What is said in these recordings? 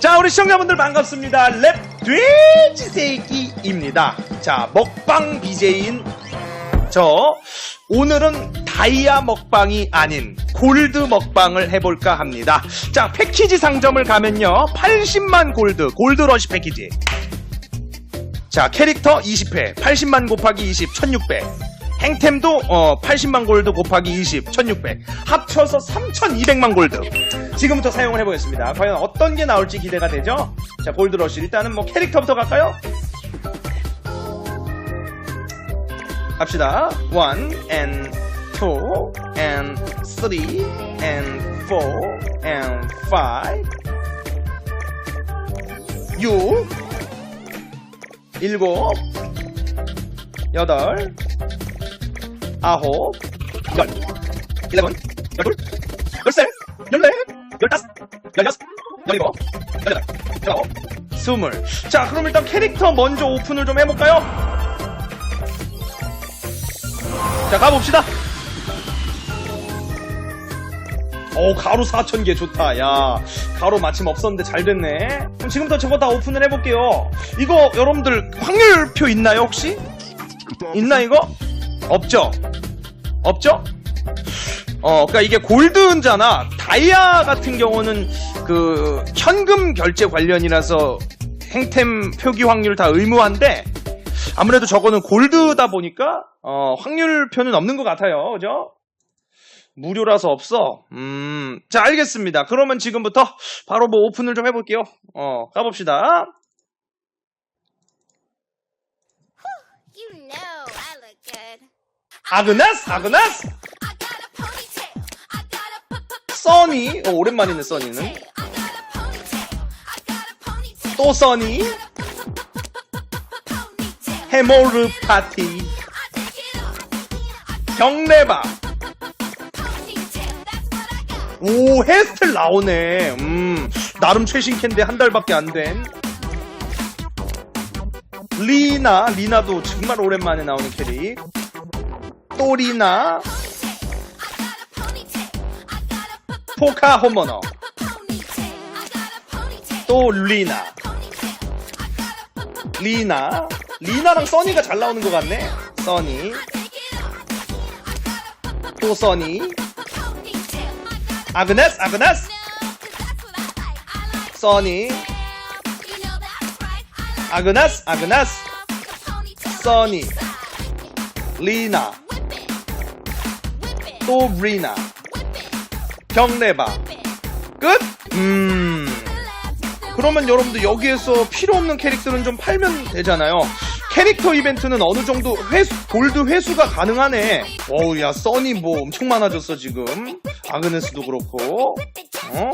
자, 우리 시청자분들 반갑습니다. 랩 돼지새끼입니다. 자, 먹방 BJ인 저 오늘은 다이아 먹방이 아닌 골드 먹방을 해볼까 합니다. 자, 패키지 상점을 가면요. 80만 골드, 골드 러시 패키지. 자, 캐릭터 20회, 80만 곱하기 20, 1600. 행템도 어, 80만 골드 곱하기 20, 1600. 합쳐서 3200만 골드. 지금부터 사용을 해보겠습니다. 과연 어떤 게 나올지 기대가 되죠? 자, 골드 러시. 일단은 뭐 캐릭터부터 갈까요? 갑시다. 1 and 2 and 3 and 4 and 5 6 일곱 여덟 아홉 열 일레븐 열둘 열셋 열넷 열다섯 열여섯 열일곱 열여덟 열아홉 스물 자 그럼 일단 캐릭터 먼저 오픈을 좀 해볼까요? 자 가봅시다 오 가루 4,000개 좋다 야 가루 마침 없었는데 잘 됐네 그럼 지금부터 저거 다 오픈을 해볼게요 이거 여러분들 확률표 있나요 혹시? 있나 이거? 없죠? 없죠? 어 그니까 이게 골드잖아 다이아 같은 경우는 그 현금 결제 관련이라서 행템 표기 확률 다 의무한데 아무래도 저거는 골드다 보니까 어 확률표는 없는 것 같아요 그죠? 무료라서 없어. 음, 자, 알겠습니다. 그러면 지금부터 바로 뭐 오픈을 좀 해볼게요. 어, 가봅시다. 아그나스, 아그나스, 써니. 어, 오랜만이네, 써니는. 또 써니. 해모르 파티. 경례바. 오, 헤스텔 나오네. 음, 나름 최신 캔데 한 달밖에 안 된. 리나, 리나도 정말 오랜만에 나오는 캐릭. 또 리나, I got a ponytail. I got a p- 포카 ponytail. 또 리나. 리나. 리나랑 써니가 잘 나오는 것 같네. 써니. 또 써니. 아그네스, 아그네스. 써니. 아그네스, 아그네스. 써니. 리나. 또 리나. Whip it. 경례바. 끝? 음. 그러면 여러분들 여기에서 필요 없는 캐릭터는 좀 팔면 되잖아요. 캐릭터 이벤트는 어느 정도 회수, 골드 회수가 가능하네. 어우, 야, 써니 뭐 엄청 많아졌어, 지금. 아그네스도 그렇고. 어?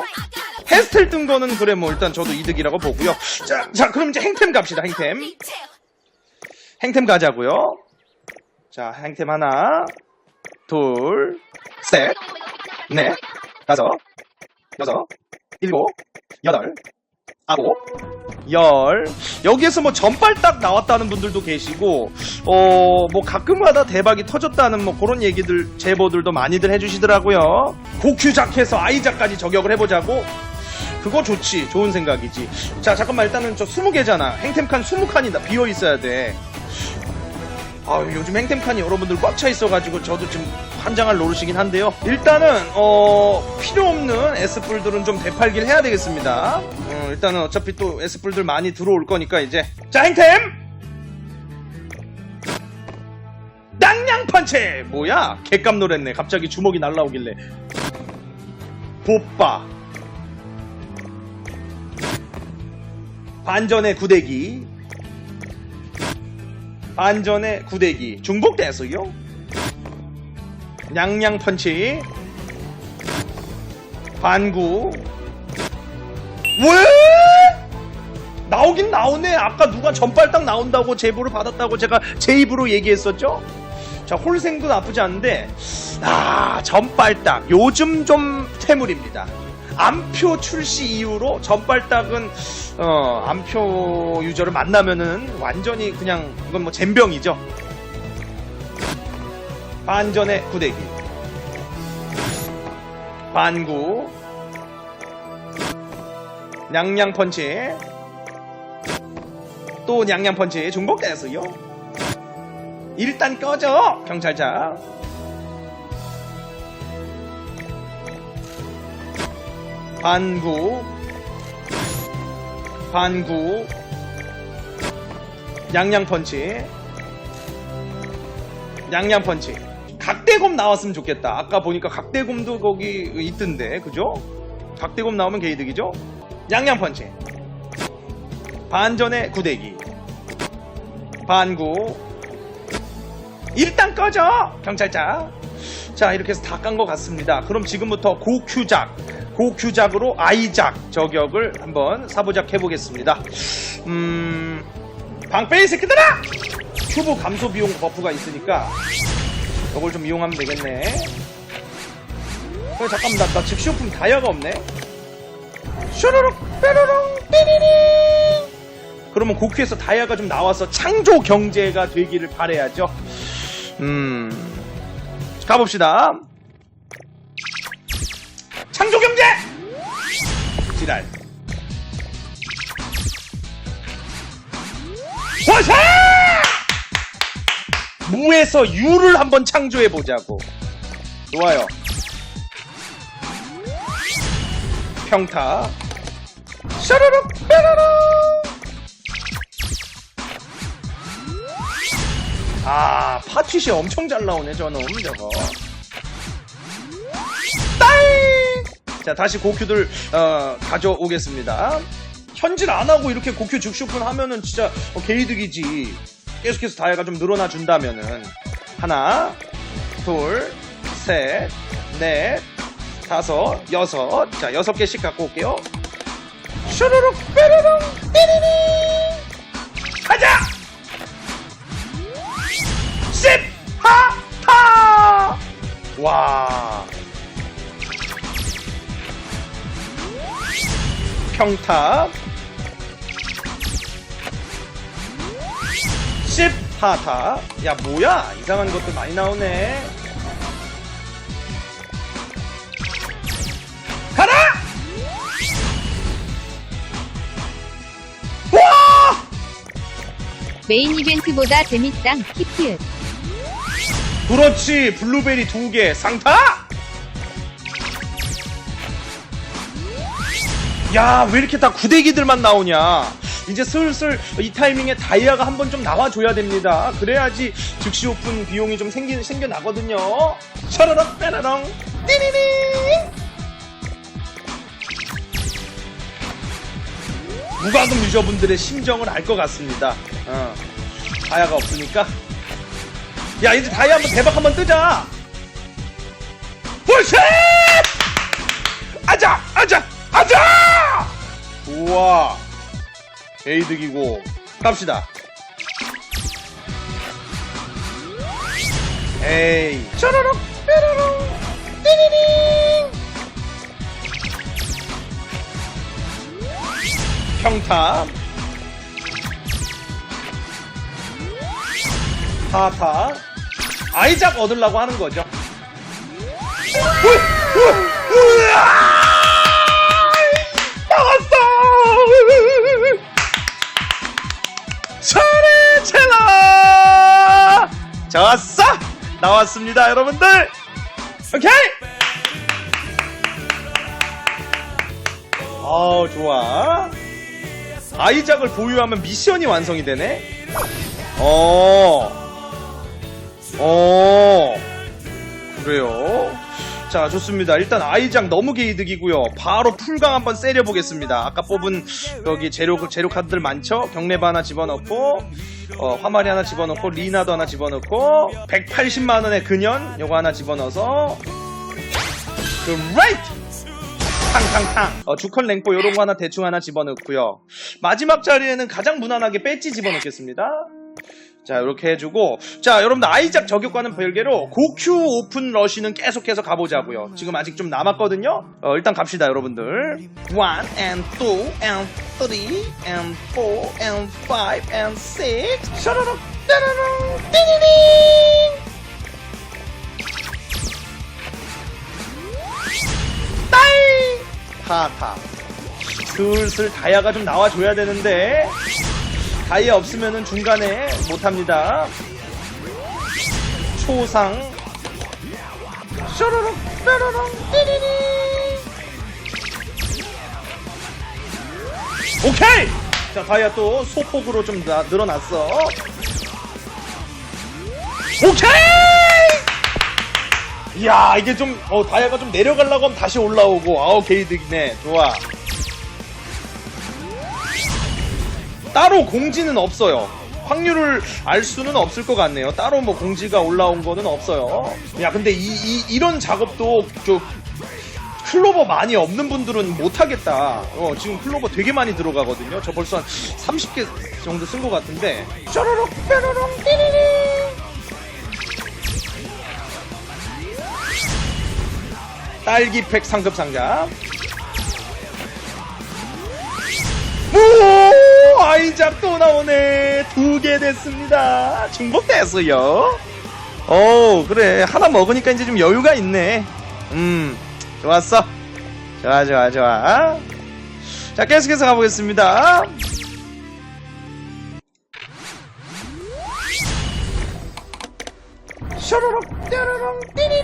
헤스텔 뜬 거는 그래, 뭐 일단 저도 이득이라고 보고요. 자, 자, 그럼 이제 행템 갑시다, 행템. 행템 가자고요. 자, 행템 하나, 둘, 셋, 넷, 다섯, 여섯, 일곱, 여덟, 아홉, 열. 여기에서 뭐 전빨딱 나왔다는 분들도 계시고, 어, 뭐 가끔가다 대박이 터졌다는 뭐 그런 얘기들, 제보들도 많이들 해주시더라고요. 고큐작해서 아이작까지 저격을 해보자고? 그거 좋지. 좋은 생각이지. 자, 잠깐만 일단은 저 20개잖아. 행템칸 20칸이 다 비어 있어야 돼. 아 요즘 행템칸이 여러분들 꽉 차 있어가지고 저도 지금 환장할 노릇이긴 한데요. 일단은 어 필요 없는 S뿔들은 좀 되팔기를 해야 되겠습니다. 어, 일단은 어차피 또 S뿔들 많이 들어올 거니까 이제. 자 행템! 낭냥펀치 뭐야? 개깜 놀랬네. 갑자기 주먹이 날라오길래. 보빠 반전의 구대기 반전의 구대기. 중복됐어요? 냥냥 펀치. 반구. 왜? 나오긴 나오네. 아까 누가 전발딱 나온다고 제보를 받았다고 제가 제 입으로 얘기했었죠? 자 홀생도 나쁘지 않은데 아 전발딱 요즘 좀 퇴물입니다. 암표 출시 이후로 전발딱은 어 암표 유저를 만나면은 완전히 그냥 이건 뭐 젬병이죠 반전의 구대기 반구 냥냥 펀치. 또 냥냥 펀치 중복됐어요. 일단 꺼져 경찰차. 반구 반구 양양 펀치. 양양 펀치. 각대곰 나왔으면 좋겠다. 아까 보니까 각대곰도 거기 있던데 그죠? 각대곰 나오면 개이득이죠? 양양 펀치. 반전의 구대기. 반구. 일단 꺼져 경찰차. 자 이렇게 해서 다 깐 것 같습니다. 그럼 지금부터 고큐작 고큐작으로 아이작 저격을 한번 사보작 해보겠습니다. 음 방빼이 새끼들아! 큐브 감소 비용 버프가 있으니까 저걸 좀 이용하면 되겠네. 어, 잠깐만 나, 나 즉시오품 다이아가 없네. 슈르륵 뾰로롱 띠리링 그러면 고큐에서 다이아가 좀 나와서 창조 경제가 되기를 바래야죠. 음 가봅시다 창조 경제! 지랄. 와샤 무에서 유를 한번 창조해 보자고. 좋아요. 평타. 샤르륵 뾰로롱 아 파티시 엄청 잘 나오네 저놈 저거 자 다시 고큐들 어, 가져오겠습니다. 현질 안 하고 이렇게 고큐 즉슈픈 하면은 진짜 어, 개이득이지. 계속해서 다이아가 좀 늘어나 준다면은. 하나 둘 셋 넷 다섯 여섯. 자 여섯 개씩 갖고 올게요. 슈르륵 뾰르릉 띠리리 평타. 십하타. 야 뭐야? 이상한 것들 많이 나오네. 가라! 와! 메인 이벤트보다 재밌당 키티읕 그렇지 블루베리 두 개 상타 야 왜 이렇게 다 구데기들만 나오냐? 이제 슬슬 이 타이밍에 다이아가 한 번 좀 나와줘야 됩니다. 그래야지 즉시 오픈 비용이 좀 생기, 생겨나거든요. 셔러럭 빼라렁 띠리리! 무과금 유저분들의 심정을 알 것 같습니다. 어. 다이아가 없으니까. 야 이제 다이 한번 대박 한번 뜨자! 불씨 아자 아자 아자 우와. 에이득이고. 갑시다. 에이. 쩌르륵 뾰로롱. 띠리링 평타 타타. 아이작 얻으려고 하는 거죠. 우, 우, 여러분들! 오케이! 아 좋아. 아이작을 보유하면 미션이 완성이 되네? 어. 어 그래요 자 좋습니다. 일단 아이작 너무 개이득이고요. 바로 풀강 한번 세려 보겠습니다. 아까 뽑은 여기 재료 재료 카드들 많죠? 경례바 하나 집어넣고 어, 화마리 하나 집어넣고 리나도 하나 집어넣고 180만원의 근연 요거 하나 집어넣어서 그레이트! 탕탕탕! 어, 주컨 랭포 요런 거 하나 대충 하나 집어넣고요. 마지막 자리에는 가장 무난하게 배지 집어넣겠습니다 자 이렇게 해주고 자 여러분들 아이작 저격과는 별개로 고큐 오픈 러쉬는 계속해서 가보자고요. 지금 아직 좀 남았거든요. 어, 일단 갑시다 여러분들. 1 and 2 and 3 and 4 and 5 and 6 샤라락 따라랑 띠리링! 딸 타타 슬슬 다이아가 좀 나와줘야 되는데 다이아 없으면은 중간에 못합니다. 초상 쇼로록 뾰로롱 띠리리 오케이! 자 다이아 또 소폭으로 좀 나- 늘어났어 오케이! 이야 이게 좀 어, 다이아가 좀 내려가려고 하면 다시 올라오고 아우 게이득이네 좋아 따로 공지는 없어요. 확률을 알 수는 없을 것 같네요. 따로 뭐 공지가 올라온 거는 없어요. 야 근데 이, 이, 런 작업도 저 클로버 많이 없는 분들은 못하겠다. 어, 지금 클로버 되게 많이 들어가거든요. 저 벌써 한 30개 정도 쓴 것 같은데. 뾰로록 뾰로롱 띠리리. 딸기팩 상급 상자. 오, 아이작 또 나오네. 두 개 됐습니다. 중복됐어요. 오, 그래. 하나 먹으니까 이제 좀 여유가 있네. 음, 좋았어. 좋아, 좋아, 좋아. 자, 계속해서 가보겠습니다. 샤라락, 뾰로롱, 띠리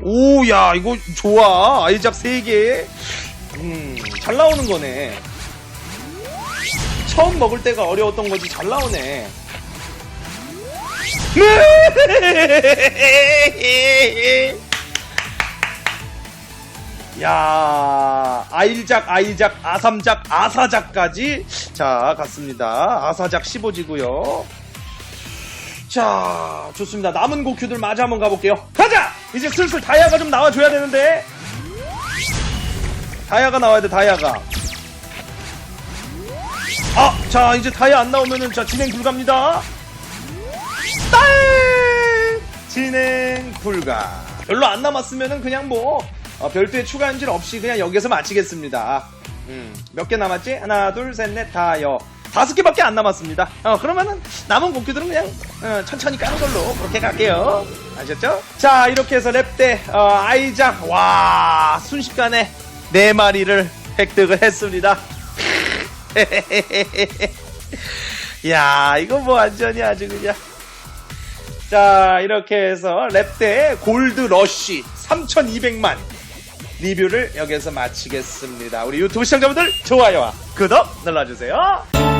오, 야, 이거 좋아. 아이작 세 개. 음, 잘 나오는 거네. 처음 먹을 때가 어려웠던 거지, 잘 나오네. 야, 아일작, 아이작, 아삼작, 아사작까지 자 갔습니다. 아사작 15지고요. 자, 좋습니다. 남은 고큐들 마저 한번 가볼게요. 가자! 이제 슬슬 다이아가 좀 나와줘야 되는데. 다이아가 나와야 돼, 다이아가. 아, 자, 이제 다이아 안 나오면은, 자, 진행 불가입니다. 딸! 진행 불가. 별로 안 남았으면은 그냥 뭐, 어, 별도의 추가 엔진 없이 그냥 여기서 마치겠습니다. 음, 몇 개 남았지? 하나, 둘, 셋, 넷, 다, 여. 다섯 개밖에 안 남았습니다. 어, 그러면은 남은 곡기들은 그냥 어, 천천히 까는 걸로 그렇게 갈게요. 아셨죠? 자, 이렇게 해서 랩대 어, 아이작 와 순식간에 네 마리를 획득을 했습니다. 야, 이거 뭐 완전히 아주 그냥. 자, 이렇게 해서 랩대 골드 러쉬 3,200만 리뷰를 여기서 마치겠습니다. 우리 유튜브 시청자분들 좋아요와 구독 눌러주세요.